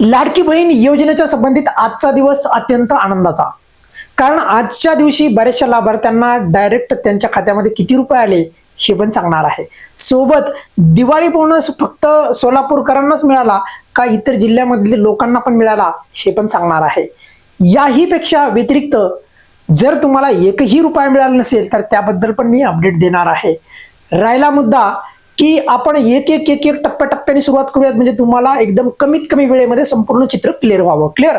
लाडकी बहीण योजनेच्या संबंधित आजचा दिवस अत्यंत आनंदाचा. कारण आजच्या दिवशी बऱ्याचशा लाभार्थ्यांना डायरेक्ट त्यांच्या खात्यामध्ये किती रुपये आले हे पण सांगणार आहे. सोबत दिवाळी बोनस फक्त सोलापूरकरांनाच मिळाला का इतर जिल्ह्यामधील लोकांना पण मिळाला हे पण सांगणार आहे. याही पेक्षा व्यतिरिक्त जर तुम्हाला एकही रुपया मिळाला नसेल तर त्याबद्दल पण मी अपडेट देणार आहे. राहिला मुद्दा की आपण एक एक एक एक टप्प्याटप्प्याने सुरुवात करूयात. म्हणजे तुम्हाला एकदम कमीत कमी वेळेमध्ये संपूर्ण चित्र क्लिअर व्हावं. क्लिअर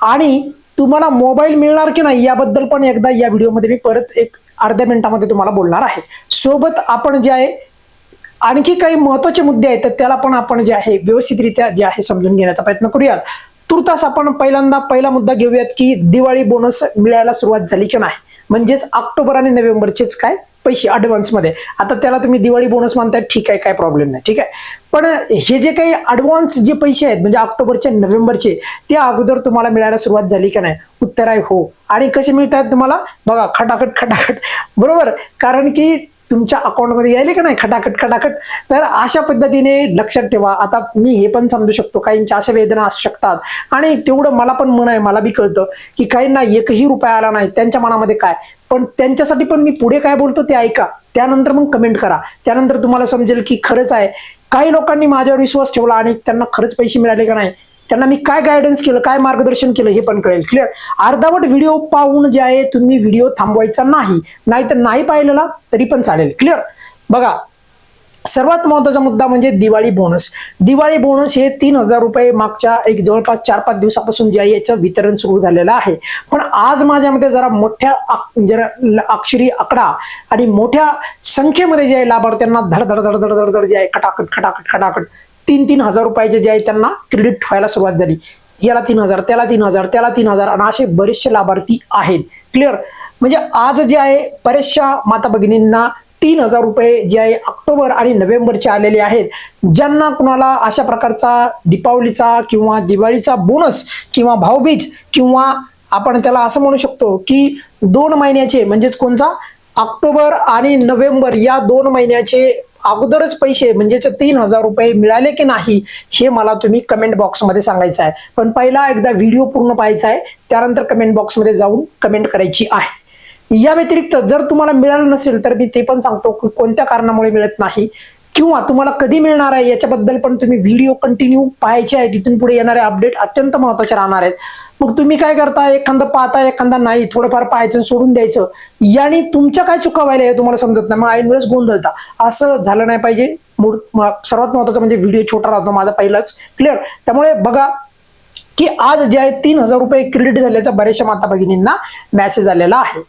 आणि तुम्हाला मोबाईल मिळणार की नाही याबद्दल पण एकदा या व्हिडिओमध्ये मी परत एक अर्ध्या मिनिटामध्ये तुम्हाला बोलणार आहे. सोबत आपण जे आहे आणखी काही महत्त्वाचे मुद्दे आहेत तर त्याला पण आपण जे आहे व्यवस्थितरित्या जे आहे समजून घेण्याचा प्रयत्न करूयात. तुर्तास आपण पहिल्यांदा पहिला मुद्दा घेऊयात की दिवाळी बोनस मिळायला सुरुवात झाली की नाही? म्हणजेच ऑक्टोबर आणि नोव्हेंबरचेच काय? पैसे advance आता त्याला तुम्ही दिवाळी बोनस मानताय ठीक आहे काय प्रॉब्लेम नाही ठीक आहे. पण हे जे काही ऍडव्हान्स जे पैसे आहेत म्हणजे ऑक्टोबरचे नोव्हेंबरचे ते अगोदर तुम्हाला मिळायला सुरुवात झाली का नाही? उत्तर आहे हो. आणि कसे मिळतात तुम्हाला? बघा खटाखट खटाखट. बरोबर? कारण की तुमच्या अकाउंटमध्ये यायले का नाही? खटाखट खटाखट. तर अशा पद्धतीने लक्षात ठेवा. आता मी हे पण समजू शकतो. काहींच्या अशा वेदना असू शकतात. आणि तेवढं मला पण मन आहे मला बी कळतं की काहींना एकही रुपया आला नाही. त्यांच्या मनामध्ये काय? पण त्यांच्यासाठी पण मी पुढे काय बोलतो ते ऐका. त्यानंतर मग कमेंट करा. त्यानंतर तुम्हाला समजेल की खरंच आहे. काही लोकांनी माझ्यावर विश्वास ठेवला आणि त्यांना खरंच पैसे मिळाले का नाही? त्यांना मी काय गायडन्स केलं काय मार्गदर्शन केलं हे पण कळेल. क्लिअर अर्धावट व्हिडिओ पाहून जे आहे तुम्ही व्हिडिओ थांबवायचा नाही. नाहीतर नाही पाहिलेला तरी पण चालेल. क्लिअर बघा सर्वात महत्त्वाचा मुद्दा म्हणजे दिवाळी बोनस दिवाळी बोनस हे तीन हजार रुपये मागच्या एक जवळपास चार पाच दिवसापासून जे आहे याचं वितरण सुरू झालेलं आहे. पण आज माझ्यामध्ये जरा मोठ्या जरा अक्षरी आकडा आणि मोठ्या संख्येमध्ये जे आहे लाभार्थ्यांना धडधड धड धड धड धड जे आहे खटाखट खटाखट खटाखट तीन तीन हजार रुपयाचे जे आहे त्यांना क्रेडिट व्हायला सुरुवात झाली. याला तीन हजार त्याला तीन हजार त्याला तीन हजार आणि असे बरेचसे लाभार्थी आहेत. क्लिअर म्हणजे आज जे आहे बऱ्याचशा माता भगिनींना तीन हजार रुपये जे आहे ऑक्टोबर आणि नोव्हेंबरचे आलेले आहेत. ज्यांना कुणाला अशा प्रकारचा दीपावलीचा किंवा दिवाळीचा बोनस किंवा भाऊबीज किंवा आपण त्याला असं म्हणू शकतो की दोन महिन्याचे म्हणजेच कोणता ऑक्टोबर आणि नोव्हेंबर या दोन महिन्याचे अगोदरच पैसे म्हणजेच तीन हजार रुपये मिळाले की नाही हे मला तुम्ही कमेंट बॉक्समध्ये सांगायचं आहे. पण पहिला एकदा व्हिडिओ पूर्ण पाहायचा आहे त्यानंतर कमेंट बॉक्समध्ये जाऊन कमेंट करायची आहे. या व्यतिरिक्त जर तुम्हाला मिळालं नसेल तर मी ते पण सांगतो की कोणत्या कारणामुळे मिळत नाही किंवा तुम्हाला कधी मिळणार आहे याच्याबद्दल पण तुम्ही व्हिडिओ कंटिन्यू पाहायचे आहे तिथून पुढे येणारे अपडेट अत्यंत महत्त्वाचे राहणार आहेत. मग तुम्ही काय करता? एखादा पाहता एखादा नाही थोडंफार पाहायचं सोडून द्यायचं. याने तुमच्या काय चुका व्हायला हे तुम्हाला समजत नाही. मग ऐन वेळेस गोंधळता असं झालं नाही पाहिजे. मूळ- सर्वात महत्वाचं म्हणजे व्हिडिओ छोटा राहतो. माझा पहिलाच क्लिअर त्यामुळे बघा की आज जे आहे तीन हजार रुपये क्रेडिट झाल्याचा बऱ्याचशा माता भगिनींना मेसेज आलेला आहे.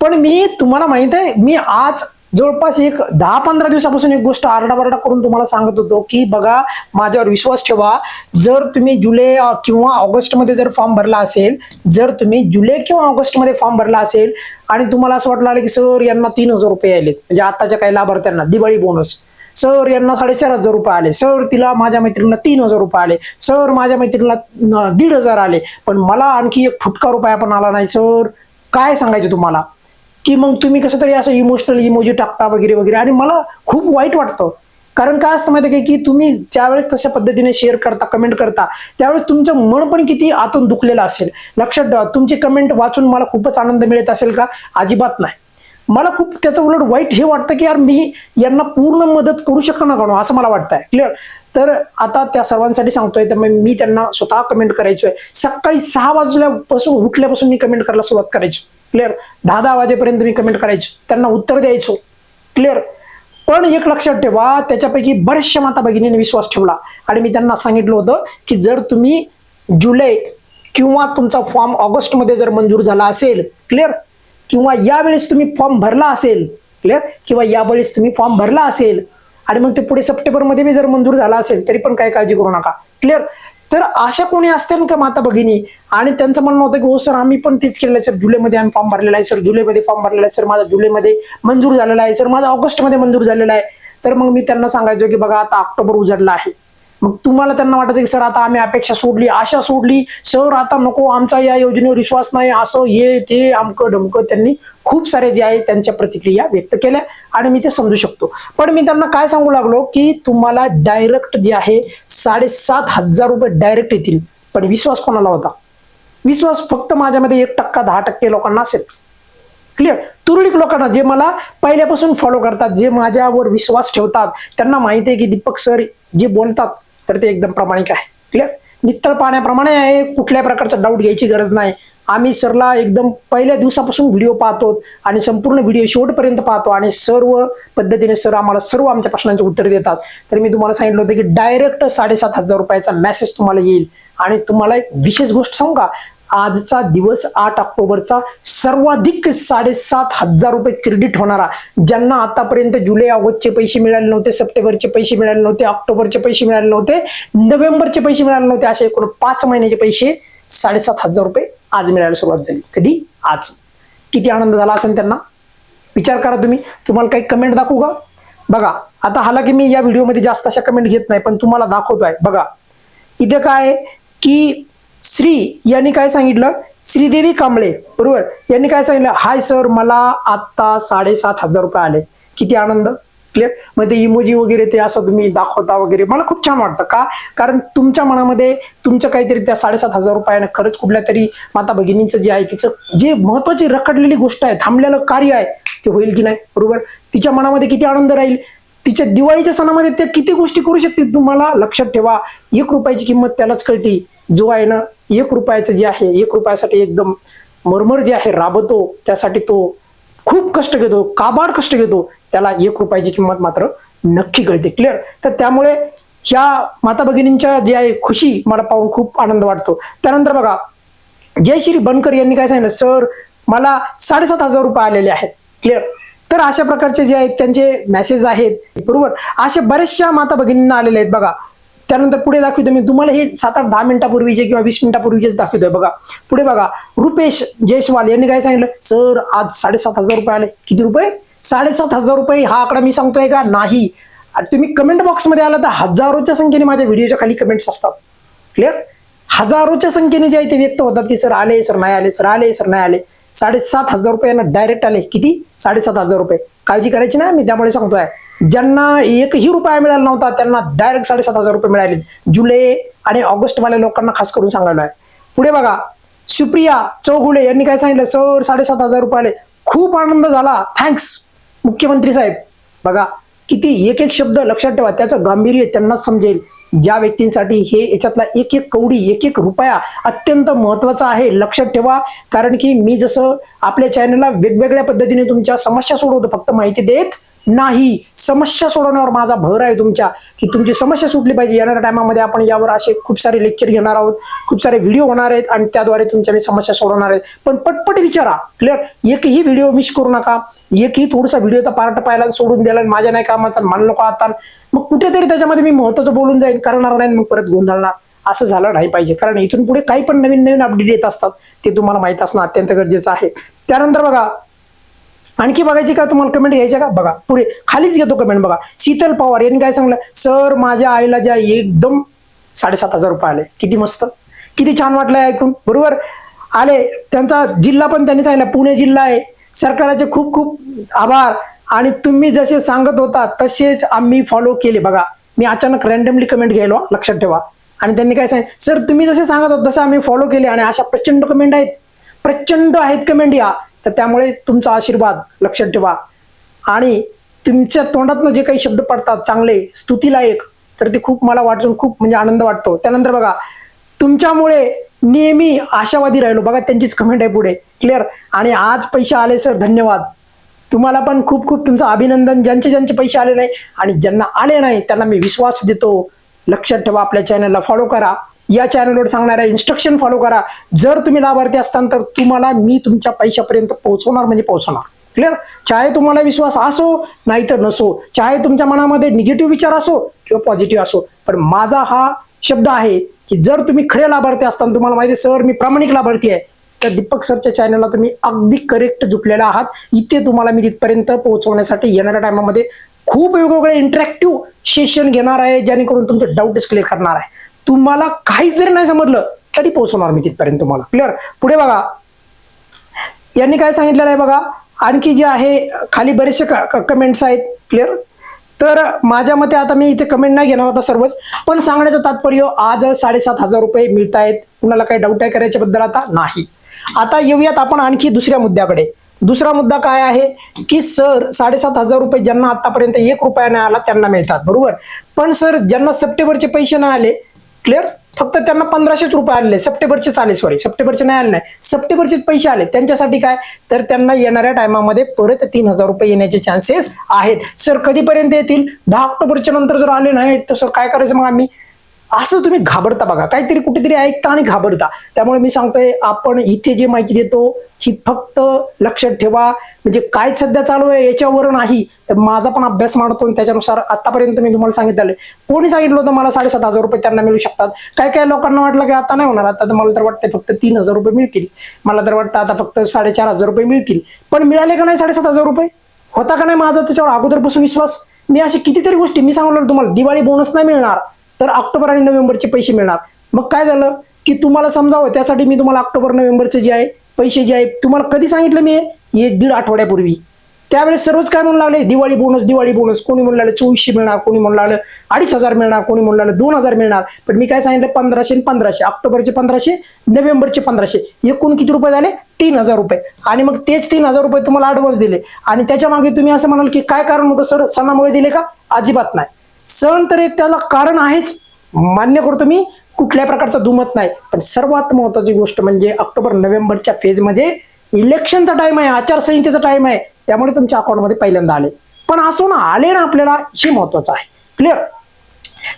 पण मी तुम्हाला माहीत आहे मी आज जवळपास एक दहा पंधरा दिवसापासून एक गोष्ट आरडावरडा करून तुम्हाला सांगत होतो की बघा माझ्यावर विश्वास ठेवा. जर तुम्ही जुलै किंवा ऑगस्टमध्ये जर फॉर्म भरला असेल जर तुम्ही जुलै किंवा ऑगस्टमध्ये फॉर्म भरला असेल आणि तुम्हाला असं वाटलं आलं की सर यांना तीन हजार रुपये आलेत. म्हणजे आताच्या काही लाभार्थ्यांना दिवाळी बोनस सर यांना साडेचार हजार रुपये आले. सर तिला माझ्या मैत्रिणीला तीन हजार रुपये आले. सर माझ्या मैत्रिणीला दीड हजार आले. पण मला आणखी एक फुटका रुपया पण आला नाही सर काय सांगायचं तुम्हाला? की मग तुम्ही कसं तरी असं इमोशनल इमोजी टाकता वगैरे वगैरे. आणि मला खूप वाईट वाटतं. कारण काय असतं माहिती आहे का की तुम्ही ज्यावेळेस तशा पद्धतीने शेअर करता कमेंट करता त्यावेळेस तुमचं मन पण किती आतून दुखलेलं असेल. लक्षात ठेवा तुमची कमेंट वाचून मला खूपच आनंद मिळत असेल का? अजिबात नाही. मला खूप त्याचं उलट वाईट हे वाटतं की यार मी यांना पूर्ण मदत करू शकणार का असं मला वाटतंय. क्लिअर तर आता त्या सर्वांसाठी सांगतोय तर मग मी त्यांना स्वतः कमेंट करायचोय. सकाळी सहा वाजल्यापासून उठल्यापासून मी कमेंट करायला सुरुवात करायचो. क्लिअर दहा दहा वाजेपर्यंत मी कमेंट करायचो. त्यांना उत्तर द्यायचो. क्लिअर पण एक लक्षात ठेवा त्याच्यापैकी बऱ्याचशा माता भगिनीने विश्वास ठेवला. आणि मी त्यांना सांगितलं होतं की जर तुम्ही जुलै किंवा तुमचा फॉर्म ऑगस्टमध्ये जर मंजूर झाला असेल क्लिअर किंवा यावेळेस तुम्ही फॉर्म भरला असेल क्लिअर किंवा यावेळेस तुम्ही फॉर्म भरला असेल आणि मग ते पुढे सप्टेंबरमध्ये बी जर मंजूर झाला असेल तरी पण काही काळजी करू नका क्लिअर तर अशा कोणी असतील का माता भगिनी? आणि त्यांचं म्हणणं होतं की हो सर आम्ही पण तेच केलेलं आहे सर. जुलैमध्ये आम्ही फॉर्म भरलेला आहे सर. जुलैमध्ये फॉर्म भरलेला आहे सर. माझा जुलैमध्ये मंजूर झालेला आहे सर. माझा ऑगस्टमध्ये मंजूर झालेला आहे. तर मग मी त्यांना सांगायचो की बघा आता ऑक्टोबर उजडला आहे. मग तुम्हाला त्यांना वाटायचं की सर आता आम्ही अपेक्षा सोडली आशा सोडली. सर आता नको आमचा या योजनेवर विश्वास नाही. असं हे ते अमकं डमकं त्यांनी खूप सारे जे आहे त्यांच्या प्रतिक्रिया व्यक्त केल्या आणि मी ते समजू शकतो. पण मी त्यांना काय सांगू लागलो की तुम्हाला डायरेक्ट जे आहे साडेसात हजार रुपये डायरेक्ट येतील. पण विश्वास कोणाला होता? विश्वास फक्त माझ्यामध्ये एक टक्का दहा टक्के लोकांना असेल. क्लिअर? तुरळीक लोकांना जे मला पहिल्यापासून फॉलो करतात जे माझ्यावर विश्वास ठेवतात त्यांना माहिती आहे की दीपक सर जे बोलतात तर ते एकदम प्रामाणिक आहे. क्लिअर नित्तळ पाण्याप्रमाणे आहे कुठल्या प्रकारचा डाऊट घ्यायची गरज नाही. आम्ही सरला एकदम पहिल्या दिवसापासून व्हिडिओ पाहतो आणि संपूर्ण व्हिडिओ शेवटपर्यंत पाहतो आणि सर्व पद्धतीने सर आम्हाला सर्व आमच्या प्रश्नांचे उत्तर देतात. तर मी तुम्हाला सांगितलं होतं की डायरेक्ट साडेसात हजार रुपयाचा मेसेज तुम्हाला येईल. आणि तुम्हाला एक विशेष गोष्ट सांगू का? आजचा दिवस आठ ऑक्टोबरचा सर्वाधिक साडेसात हजार रुपये क्रेडिट होणारा ज्यांना आतापर्यंत जुलै ऑगस्टचे पैसे मिळाले नव्हते सप्टेंबरचे पैसे मिळाले नव्हते ऑक्टोबरचे पैसे मिळाले नव्हते नोव्हेंबरचे पैसे मिळाले नव्हते असे एकूण पाच महिन्याचे पैसे साडेसात हजार रुपये आज मिळायला सुरुवात झाली. कधी? आज. किती आनंद झाला असेल त्यांना? विचार करा तुम्ही. तुम्हाला काही कमेंट दाखवू का? बघा आता हाला की मी या व्हिडिओमध्ये जास्त अशा कमेंट घेत नाही पण तुम्हाला दाखवतोय. बघा इथे काय की श्री यांनी काय सांगितलं? श्रीदेवी कांबळे बरोबर? यांनी काय सांगितलं? हाय सर मला आत्ता साडेसात हजार रुपये आले. किती आनंद? क्लिअर मग ते इमोजी वगैरे ते असं तुम्ही दाखवता वगैरे. मला खूप छान वाटतं. का? कारण तुमच्या मनामध्ये तुमचं काहीतरी त्या साडेसात हजार रुपयानं खरंच कुठल्या तरी माता भगिनीचं जे आहे तिचं जे महत्वाची रखडलेली गोष्ट आहे थांबलेलं कार्य आहे ते होईल की नाही? बरोबर? तिच्या मनामध्ये किती आनंद राहील? तिच्या दिवाळीच्या सणामध्ये ते किती गोष्टी करू शकतील तुम्हाला? लक्षात ठेवा. एक रुपयाची किंमत त्यालाच कळते. जो आहे ना एक रुपयाचं जे आहे एक रुपयासाठी एकदम मरमर जे आहे राबतो त्यासाठी तो खूप कष्ट घेतो काबाड कष्ट घेतो. त्याला एक रुपयाची किंमत मात्र नक्की कळते. क्लिअर तर त्यामुळे ह्या माता भगिनींच्या जे आहे खुशी मला पाहून खूप आनंद वाटतो. त्यानंतर बघा जयश्री बनकर यांनी काय सांगितलं? सर मला साडेसात हजार रुपये आलेले आहेत. क्लिअर तर अशा प्रकारचे जे आहेत त्यांचे मेसेज आहेत. बरोबर? अशा बऱ्याचशा माता भगिनींना आलेले आहेत बघा. त्यानंतर पुढे दाखवतो मी. तुम्हाला हे सात आठ दहा मिनिटापूर्वीचे किंवा वीस मिनिटापूर्वीचेच दाखवतोय बघा. पुढे बघा. रुपेश जयस्वाल यांनी काय सांगितलं? सर आज साडेसात हजार रुपये आले. किती रुपये? साडेसात हजार रुपये. हा आकडा मी सांगतोय का? नाही. आणि तुम्ही कमेंट बॉक्समध्ये आला तर हजारोच्या संख्येने माझ्या व्हिडिओच्या खाली कमेंट्स असतात. क्लिअर हजारोच्या संख्येने जे आहे ते व्यक्त होतात की सर आले सर नाही आले सर आले सर नाही आले. साडेसात हजार रुपयांना डायरेक्ट आले. किती? साडेसात हजार रुपये. काळजी करायची नाही मी त्यामुळे सांगतोय. ज्यांना एकही रुपया मिळाला नव्हता त्यांना डायरेक्ट साडेसात हजार रुपये मिळाले. जुलै आणि ऑगस्ट वाल्या लोकांना खास करून सांगायला आहे. पुढे बघा सुप्रिया चौगुले यांनी काय सांगितलं? सर साडेसात हजार रुपये आले. खूप आनंद झाला. थँक्स मुख्यमंत्री साहेब. बघा किती एक एक शब्द लक्षात ठेवा. त्याचं गांभीर्य त्यांनाच समजेल. ज्या व्यक्तींसाठी हे याच्यातला एक एक कवडी एक एक रुपया अत्यंत महत्त्वाचा आहे लक्षात ठेवा. कारण की मी जसं आपल्या चॅनलला वेगवेगळ्या पद्धतीने तुमच्या समस्या सोडवतो फक्त माहिती देत नाही. समस्या सोडवण्यावर माझा भर आहे तुमच्या. की तुमची समस्या सुटली पाहिजे. येणाऱ्या टायमामध्ये आपण यावर असे खूप सारे लेक्चर घेणार आहोत. खूप सारे व्हिडिओ होणार आहेत आणि त्याद्वारे तुमच्या मी समस्या सोडवणार आहेत पण पटपट विचारा. क्लिअर एकही व्हिडिओ मिस करू नका. एकही थोडासा व्हिडिओचा पार्ट पाहिला सोडून दिला आणि माझ्या नाही कामाचा मान नको आता. मग कुठेतरी त्याच्यामध्ये मी महत्वाचं बोलून जाईन. करणार नाही मग परत गोंधळणार. असं झालं नाही पाहिजे. कारण इथून पुढे काही पण नवीन नवीन अपडेट येत असतात. ते तुम्हाला माहीत असणं अत्यंत गरजेचं आहे. त्यानंतर बघा आणखी बघायची का तुम्हाला कमेंट घ्यायच्या का? बघा पुढे खालीच घेतो कमेंट बघा. शीतल पवार यांनी काय सांगलं? सर माझ्या आईला ज्या एकदम साडेसात हजार रुपये आले. किती मस्त. किती छान वाटलंय ऐकून. बरोबर? आले. त्यांचा जिल्हा पण त्यांनी सांगितलं. पुणे जिल्हा आहे. सरकाराचे खूप खूप आभार. आणि तुम्ही जसे सांगत होता तसेच आम्ही फॉलो केले. बघा मी अचानक रॅन्डमली कमेंट घ्यायलो लक्षात ठेवा. आणि त्यांनी काय सांगितलं? सर तुम्ही जसे सांगत होता तसं आम्ही फॉलो केले. आणि अशा प्रचंड कमेंट आहेत. प्रचंड आहेत कमेंट या. तर त्यामुळे तुमचा आशीर्वाद लक्षात ठेवा. आणि तुमच्या तोंडातनं जे काही शब्द पडतात चांगले स्तुतीलायक तर ते खूप मला वाटून खूप म्हणजे आनंद वाटतो. त्यानंतर बघा तुमच्यामुळे नेहमी आशावादी राहिलो. बघा त्यांचीच कमेंट आहे पुढे. क्लिअर आणि आज पैसे आले सर धन्यवाद. तुम्हाला पण खूप खूप तुमचं अभिनंदन. ज्यांचे ज्यांचे पैसे आले नाही आणि ज्यांना आले नाही त्यांना मी विश्वास देतो. लक्षात ठेवा आपल्या चॅनलला फॉलो करा. या चॅनलवर सांगणाऱ्या इन्स्ट्रक्शन फॉलो करा. जर तुम्ही लाभार्थी असताल तर तुम्हाला मी तुमच्या पैशापर्यंत पोहोचवणार म्हणजे पोहोचवणार. क्लिअर चाहे तुम्हाला विश्वास असो नाहीतर नसो. चाहे तुमच्या मनामध्ये निगेटिव्ह विचार असो किंवा पॉझिटिव्ह असो. पण माझा हा शब्द आहे की जर तुम्ही खरे लाभार्थी असताना तुम्हाला माहिती आहे सर मी प्रामाणिक लाभार्थी आहे तर दीपक सरच्या चॅनलला तुम्ही अगदी करेक्ट झुकलेला आहात. इथे तुम्हाला मी तिथपर्यंत पोहोचवण्यासाठी येणाऱ्या टायमामध्ये खूप वेगवेगळे इंटरॅक्टिव्ह सेशन घेणार आहे जेणेकरून तुमचे डाऊटच क्लिअर करणार आहे. तुम्हाला काहीच जरी नाही समजलं तरी पोहोचवणार मी तिथपर्यंत तुम्हाला. क्लिअर पुढे बघा. यांनी काय सांगितलेलं आहे बघा? आणखी जे आहे खाली बरेचसे कमेंट्स आहेत. क्लिअर तर माझ्या मते आता मी इथे कमेंट नाही घेणार होता सर्वच पण सांगण्याचं तात्पर्य आज साडेसात हजार रुपये मिळत आहेत कुणाला काही डाऊट आहे करायच्याबद्दल आता? नाही. आता येऊयात आपण आणखी दुसऱ्या मुद्द्याकडे. दुसरा मुद्दा काय आहे? की सर साडेसात हजार रुपये ज्यांना आतापर्यंत एक रुपया नाही आला त्यांना मिळतात. बरोबर? पण सर ज्यांना सप्टेंबरचे पैसे नाही आले क्लिअर फक्त त्यांना पंधराशेच रुपये आले सप्टेंबरचेच आले सॉरी सप्टेंबरचे नाही आले नाही. सप्टेंबरचेच पैसे आले. त्यांच्यासाठी काय? तर त्यांना येणाऱ्या टायमामध्ये परत तीन हजार रुपये येण्याचे चान्सेस आहेत. सर कधीपर्यंत येतील? दहा ऑक्टोबरच्या नंतर जर आले नाही तर सर काय करायचं मग आम्ही? असं तुम्ही घाबरता बघा. काहीतरी कुठेतरी ऐकता आणि घाबरता. त्यामुळे मी सांगतोय आपण इथे जी माहिती देतो ही फक्त लक्षात ठेवा. म्हणजे काय सध्या चालू आहे याच्यावर नाही तर माझा पण अभ्यास मांडतो आणि त्याच्यानुसार आतापर्यंत मी तुम्हाला सांगितलं कोणी सांगितलं होतं मला साडेसात हजार रुपये त्यांना मिळू शकतात? काय काय लोकांना वाटलं की आता नाही होणार? आता तर मला तर वाटतं फक्त तीन हजार रुपये मिळतील. मला तर वाटतं आता फक्त साडेचार हजार रुपये मिळतील. पण मिळाले का नाही साडेसात हजार रुपये? होता का नाही माझा त्याच्यावर अगोदरपासून विश्वास? मी अशी कितीतरी गोष्टी मी सांगलो तुम्हाला दिवाळी बोनस नाही मिळणार. तर ऑक्टोबर आणि नोव्हेंबरचे पैसे मिळणार. मग काय झालं? की तुम्हाला समजावं त्यासाठी मी तुम्हाला ऑक्टोबर नोव्हेंबरचे जे आहे पैसे जे आहे तुम्हाला कधी सांगितलं मी एक दीड आठवड्यापूर्वी. त्यावेळेस सर्वच काय म्हणून लागले दिवाळी बोनस दिवाळी बोनस कोणी म्हणू लागलं चोवीसशे मिळणार कोणी म्हणू लागलं अडीच हजार मिळणार कोणी म्हणू लागलं दोन हजार मिळणार. पण मी काय सांगितलं पंधराशे आणि पंधराशे ऑक्टोबरचे पंधराशे नोव्हेंबरचे पंधराशे एकूण किती रुपये झाले? तीन हजार रुपये. आणि मग तेच तीन हजार रुपये तुम्हाला ऍडव्हान्स दिले. आणि त्याच्यामागे तुम्ही असं म्हणाल की काय कारण होतं सर? सणामुळे दिले का? अजिबात नाही. सण तर एक त्याला कारण आहेच मान्य करतो मी कुठल्या प्रकारचा दुमत नाही. पण सर्वात महत्वाची गोष्ट म्हणजे ऑक्टोबर नोव्हेंबरच्या फेजमध्ये इलेक्शनचा टाइम आहे आचारसंहितेचा टाइम आहे त्यामुळे तुमच्या अकाउंटमध्ये पहिल्यांदा आले. पण असो ना आले ना आपल्याला हे महत्वाचं आहे. क्लिअर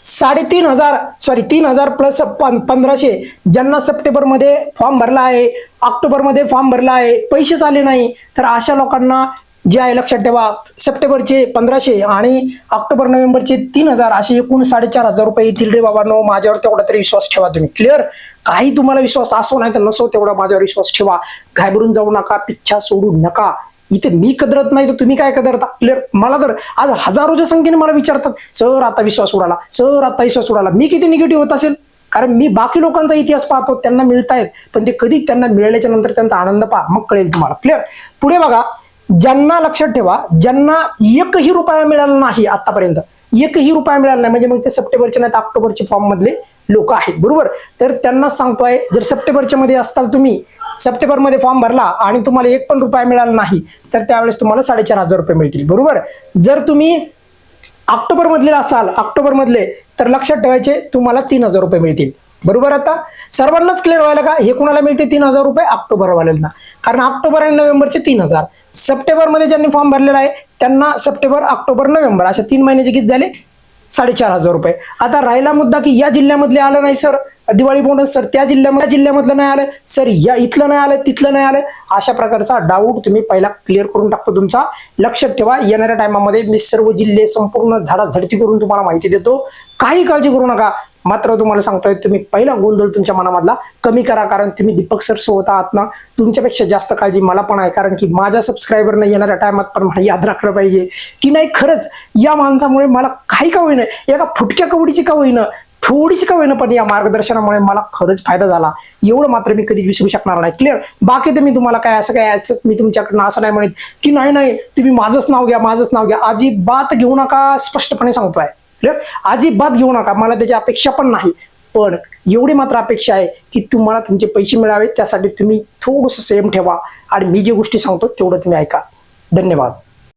साडेतीन हजार सॉरी तीन हजार प्लस पंधराशे ज्यांना सप्टेंबरमध्ये फॉर्म भरला आहे ऑक्टोबरमध्ये फॉर्म भरला आहे पैसेच आले नाही तर अशा लोकांना जे आहे लक्षात ठेवा सप्टेंबरचे पंधराशे आणि ऑक्टोबर नोव्हेंबरचे तीन हजार असे एकूण साडेचार हजार रुपये येतील रे बाबांनो माझ्यावर तेवढा तरी विश्वास ठेवा तुम्ही. क्लिअर काही तुम्हाला विश्वास असो नाही तर नसो तेवढा माझ्यावर विश्वास ठेवा. घाबरून जाऊ नका पिच्छा सोडू नका. इथे मी कदरत नाही तर तुम्ही काय कदरता? क्लिअर मला तर आज हजारोच्या संख्येने मला विचारतात सर आता विश्वास उडाला. सर आता विश्वास उडाला. मी किती निगेटिव्ह होत असेल? कारण मी बाकी लोकांचा इतिहास पाहतो त्यांना मिळतायत पण ते कधी त्यांना मिळाल्याच्या नंतर त्यांचा आनंद पहा मग कळेल तुम्हाला. क्लिअर पुढे बघा ज्यांना लक्षात ठेवा ज्यांना एकही रुपया मिळाला नाही आतापर्यंत. एकही रुपया मिळाला नाही म्हणजे मग ते सप्टेंबरचे नाही तर ऑक्टोबरचे फॉर्म मधले लोक आहेत बरोबर? तर त्यांना सांगतोय जर सप्टेंबरच्या मध्ये असताल तुम्ही सप्टेंबरमध्ये फॉर्म भरला आणि तुम्हाला एक पण रुपया मिळाला नाही तर त्यावेळेस तुम्हाला साडेचार हजार रुपये मिळतील बरोबर? जर तुम्ही ऑक्टोबर मधले असाल ऑक्टोबर मधले तर लक्षात ठेवायचे तुम्हाला तीन हजार रुपये मिळतील बरोबर आता? सर्वांनाच क्लिअर व्हायला का हे कुणाला मिळते तीन हजार रुपये? ऑक्टोबर वाल्यांना कारण ऑक्टोबर आणि नोव्हेंबरचे तीन हजार. सप्टेंबरमध्ये ज्यांनी फॉर्म भरलेला आहे त्यांना सप्टेंबर ऑक्टोबर नोव्हेंबर अशा तीन महिन्याचे किती झाले? साडेचार हजार रुपये. आता राहिला मुद्दा की या जिल्ह्यामधले आलं नाही सर. दिवाळी बोनस सर त्या जिल्ह्यामध्ये जिल्ह्यामधलं नाही आलं. सर या इथलं नाही आलं तिथलं नाही आलं. अशा प्रकारचा डाऊट तुम्ही पहिला क्लिअर करून टाकतो तुमचा. लक्षात ठेवा येणाऱ्या टायमामध्ये मी सर्व जिल्हे संपूर्ण झाडाझडती करून तुम्हाला माहिती देतो. काही काळजी करू नका. मात्र तुम्हाला सांगतोय तुम्ही पहिला गोंधळ तुमच्या मनामधला कमी करा कारण तुम्ही दीपक सर सोबत आहात ना तुमच्यापेक्षा जास्त काळजी मला पण आहे कारण की माझ्या सबस्क्रायबरने येणाऱ्या टायमात पण मला याद राखलं पाहिजे. की नाही खरंच या माणसामुळे मला काही का होईना एका फुटक्या कवडीची का होईना थोडीशी का होईना पण या मार्गदर्शनामुळे मला खरंच फायदा झाला. एवढं मात्र मी कधी विसरू शकणार नाही. क्लिअर बाकी तर मी तुम्हाला काय असं काय असंच मी तुमच्याकडनं असं नाही म्हणत की नाही नाही तुम्ही माझंच नाव घ्या माझंच नाव घ्या. अजिबात घेऊ नका स्पष्टपणे सांगतोय. अजिबात घेऊ नका. मला त्याची अपेक्षा पण नाही. पण एवढी मात्र अपेक्षा आहे की तुम्हाला तुमचे पैसे मिळावे त्यासाठी तुम्ही थोडंसं सेम ठेवा. आणि मी जे गोष्टी सांगतो तेवढं तुम्ही ऐका. धन्यवाद.